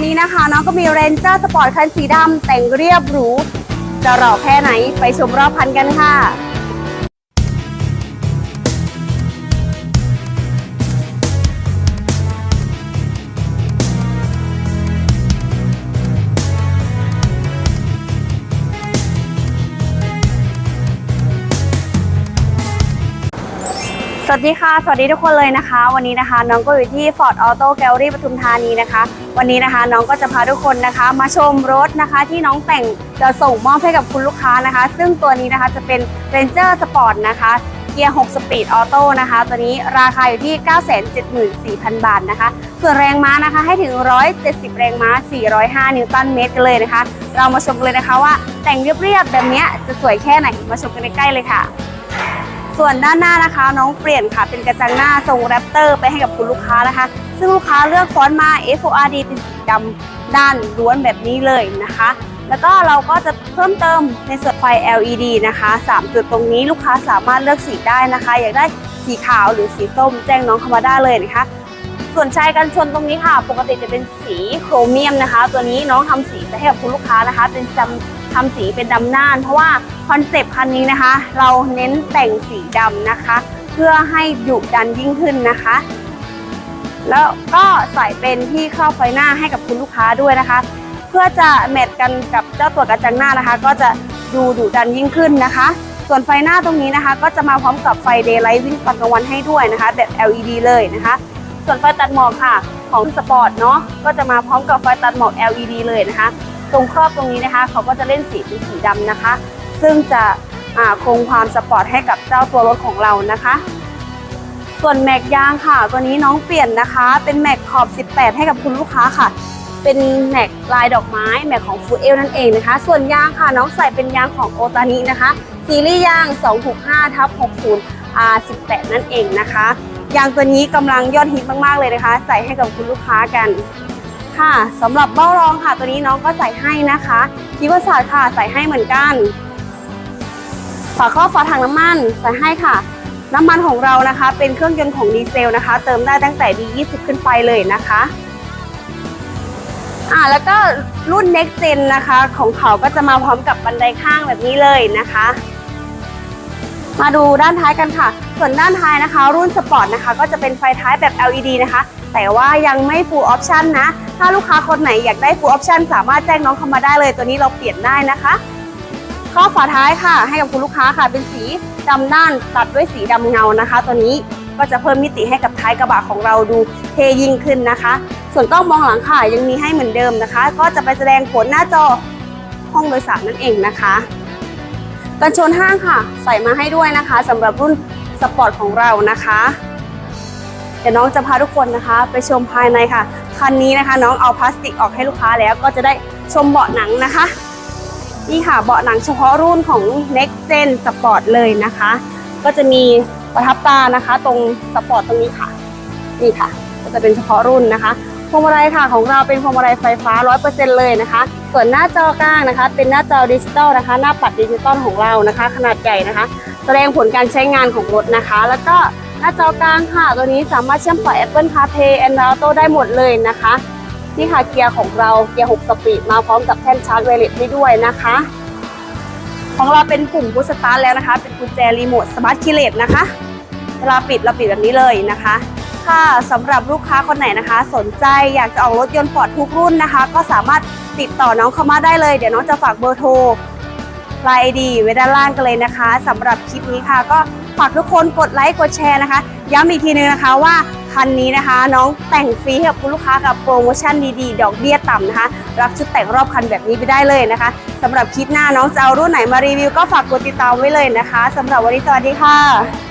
วันนี้นะคะน้องก็มีเรนเจอร์สปอร์ตคันสีดำแต่งเรียบหรู จะหล่อแค่ไหนไปชมรอบพันกันค่ะ สวัสดีค่ะ สวัสดีทุกคนเลยนะคะ วันนี้นะคะน้องก็อยู่ที่ Ford Auto Gallery ปทุมธานีนะคะ วันนี้นะคะน้องก็จะพาทุกคนนะคะ มาชมรถนะคะที่น้องแต่งจะส่งมอบให้กับคุณลูกค้านะคะ ซึ่งตัวนี้นะคะจะเป็น Ranger Sport นะคะเกียร์ 6 สปีดออโต้นะคะ ตัวนี้ราคาอยู่ที่ 974,000 บาทนะคะ ส่วนแรงม้านะคะให้ถึง 170 แรงม้า 405 นิวตันเมตรกันเลยนะคะ เรามาชมเลยนะคะว่าแต่งเรียบๆแบบนี้จะสวยแค่ไหน มาชมกันใกล้ๆเลยค่ะ ส่วนด้านหน้านะคะ น้องเปลี่ยนค่ะเป็นกระจังหน้าทรงแรปเตอร์ไปให้กับคุณลูกค้านะคะ ซึ่งลูกค้าเลือกฟอนต์มา FORD เป็นสีดำด้านล้วนแบบนี้เลยนะคะ แล้วก็เราก็จะเพิ่มเติมในส่วนไฟ LED นะคะ3จุดตรงนี้ลูกค้าสามารถเลือกสีได้นะคะ อยากได้สีขาวหรือสีส้มแจ้งน้องเข้ามาได้เลยนะคะส่วนชายกันชนตรงนี้ค่ะ ปกติจะเป็นสีโครเมียมนะคะ ตัวนี้น้องทำสีไปให้กับคุณลูกค้านะคะ เป็นจำ ทำสีเป็นดำน่าน เพราะว่าคอนเซปต์คันนี้นะคะ เราเน้นแต่งสีดำนะคะ เพื่อให้ดุดันยิ่งขึ้นนะคะ แล้วก็ใส่เป็นที่ครอบไฟหน้าให้กับคุณลูกค้าด้วยนะคะ เพื่อจะแมทกันกับเจ้าตัวกระจังหน้านะคะ ก็จะดูดุดันยิ่งขึ้นนะคะ ส่วนไฟหน้าตรงนี้นะคะ ก็จะมาพร้อมกับไฟเดย์ไลท์วิ่งตอนกลางวันให้ด้วยนะคะ แบบ LED เลยนะคะ ส่วนไฟตัดหมอกค่ะของสปอร์ตเนาะก็จะมาพร้อมกับไฟตัดหมอก LED เลยนะคะ ตรงครอบตรงนี้นะคะเขาก็จะเล่นสีเป็นสีดำนะคะ ซึ่งจะคงความสปอร์ตให้กับเจ้าตัวรถของเรานะคะ ส่วนแม็กยางค่ะ ตัวนี้น้องเปลี่ยนนะคะ เป็นแม็กขอบ 18 ให้กับคุณลูกค้าค่ะ เป็นแม็กลายดอกไม้แม็กของฟูเอลนั่นเองนะคะ ส่วนยางค่ะน้องใส่เป็นยางของโอตานินะคะซีรีส์ยาง 265ทับ60 R18 นั่นเองนะคะยางตัวนี้กำลังยอดฮิตมากๆเลยนะคะ ใส่ให้กับคุณลูกค้ากัน ค่ะสำหรับเบ้ารองค่ะตัวนี้น้องก็ใส่ให้นะคะคีวศาสตร์ค่ะใส่ให้เหมือนกัน ฝาครอบฝาถังน้ำมันใส่ให้ค่ะ น้ำมันของเรานะคะ เป็นเครื่องยนต์ของดีเซลนะคะ เติมได้ตั้งแต่ D20 ขึ้นไปเลยนะคะอ่าแล้วก็รุ่น Next Gen นะคะ ของเขาก็จะมาพร้อมกับบันไดข้างแบบนี้เลยนะคะ มาดูด้านท้ายกันค่ะ ส่วนด้านท้ายนะคะ รุ่นสปอร์ตนะคะ ก็จะเป็นไฟท้ายแบบ LED นะคะ แต่ว่ายังไม่ full option นะ ถ้าลูกค้าคนไหนอยากได้ full option สามารถแจ้งน้องเข้ามาได้เลย ตัวนี้เราเปลี่ยนได้นะคะ ข้อฝาท้ายค่ะ ให้กับคุณลูกค้าค่ะ เป็นสีดำด้านตัดด้วยสีดำเงานะคะ ตัวนี้ก็จะเพิ่มมิติให้กับท้ายกระบะของเราดูเทยิ่งขึ้นนะคะ ส่วนกล้องมองหลังค่ะยังมีให้เหมือนเดิมนะคะ ก็จะไปแสดงผลหน้าจอห้องโดยสารนั่นเองนะคะกันชนห้างค่ะ ใส่มาให้ด้วยนะคะสำหรับรุ่นสปอร์ตของเรานะคะ เดี๋ยวน้องจะพาทุกคนนะคะ ไปชมภายในค่ะ คันนี้นะคะ น้องเอาพลาสติกออกให้ลูกค้าแล้วก็จะได้ชมเบาะหนังนะคะ นี่ค่ะเบาะหนังเฉพาะรุ่นของ Next Gen Sport เลยนะคะ ก็จะมีประทับตานะคะ ตรงสปอร์ตตรงนี้ค่ะ นี่ค่ะ ก็จะเป็นเฉพาะรุ่นนะคะพวงมาลัยค่ะของเราเป็นพวงมาลัยไฟฟ้า 100%เลยนะคะ ส่วนหน้าจอกลางนะคะ เป็นหน้าจอดิจิตอลนะคะ หน้าปัดดิจิตอลของเรานะคะ ขนาดใหญ่นะคะ แสดงผลการใช้งานของรถนะคะ แล้วก็ หน้าจอกลางค่ะ ตัวนี้สามารถเชื่อมต่อ Apple CarPlay Android Auto ได้หมดเลยนะคะนี่ค่ะเกียร์ของเราเกียร์ 6 สปีดมาพร้อมกับแท่นชาร์จไวเลสให้ด้วยนะคะ ของเราเป็นปุ่มพุชสตาร์ทแล้วนะคะ เป็นกุญแจรีโมทสมาร์ทคีเลตนะคะ เวลาปิดเราปิดแบบนี้เลยนะคะค่ะสำหรับลูกค้าคนไหนนะคะ สนใจอยากจะออกรถยนต์ฟอร์ดทุกรุ่นนะคะ ก็สามารถติดต่อน้องเข้ามาได้เลย เดี๋ยวน้องจะฝากเบอร์โทรไลน์ดีไว้ด้านล่างกันเลยนะคะสำหรับคลิปนี้ค่ะก็ ฝากทุกคนกดไลค์กดแชร์นะคะ ย้ำอีกทีนึงนะคะว่าคันนี้นะคะ น้องแต่งฟรีให้กับคุณลูกค้ากับโปรโมชั่นดีๆ ดอกเบี้ยต่ำนะคะ รับชุดแต่งรอบคันแบบนี้ไปได้เลยนะคะสำหรับคลิปหน้าน้องจะเอารุ่นไหนมารีวิวก็ฝากกดติดตามไว้เลยนะคะสำหรับวันนี้สวัสดีค่ะ